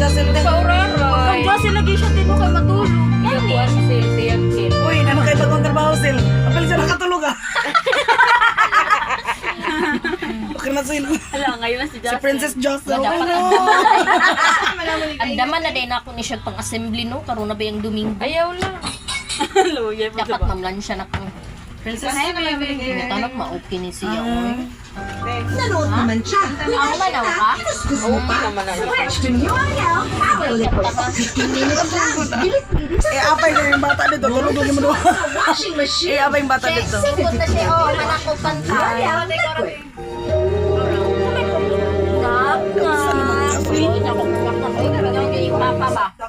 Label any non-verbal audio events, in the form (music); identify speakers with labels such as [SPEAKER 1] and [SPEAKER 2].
[SPEAKER 1] Jocelyn. Nagpa-aurora.
[SPEAKER 2] Kung Jocelyn, lagi siya din mo kay matulog. Yan eh. Ano si Sian Kim?
[SPEAKER 1] Uy, ano kayo pag trabaho, Sil? Apel siya nakatulog ah. (laughs) Okay na sila. Hala,
[SPEAKER 2] ngayon na si Jocelyn. Si Princess
[SPEAKER 1] Jocelyn. Wala pa.
[SPEAKER 3] (laughs) Ang daman
[SPEAKER 4] na din ako ni siya pang assembly no. Karoon na ba yung Domingo?
[SPEAKER 2] Ayaw lang. (laughs) Luya pa diba? Dapat
[SPEAKER 4] namlan siya na kung
[SPEAKER 2] Princess Kim. Ito na
[SPEAKER 4] maukin ni siya. Uh,
[SPEAKER 5] naman siya. Ako manaw ka? Okay naman ang Question nyo ayaw. Awal ko. 15 minutes lang. Bilis-bilis Eh, apay ko
[SPEAKER 1] yung bata dito. Tulog mo mo washing
[SPEAKER 5] machine. Eh, apay
[SPEAKER 1] yung bata dito.
[SPEAKER 4] Sigod na siya. Oh, manako kanta. Ayaw. Nak, nak. Uy, naku, nak, nak. Uy, yung papa ba?
[SPEAKER 2] Ba?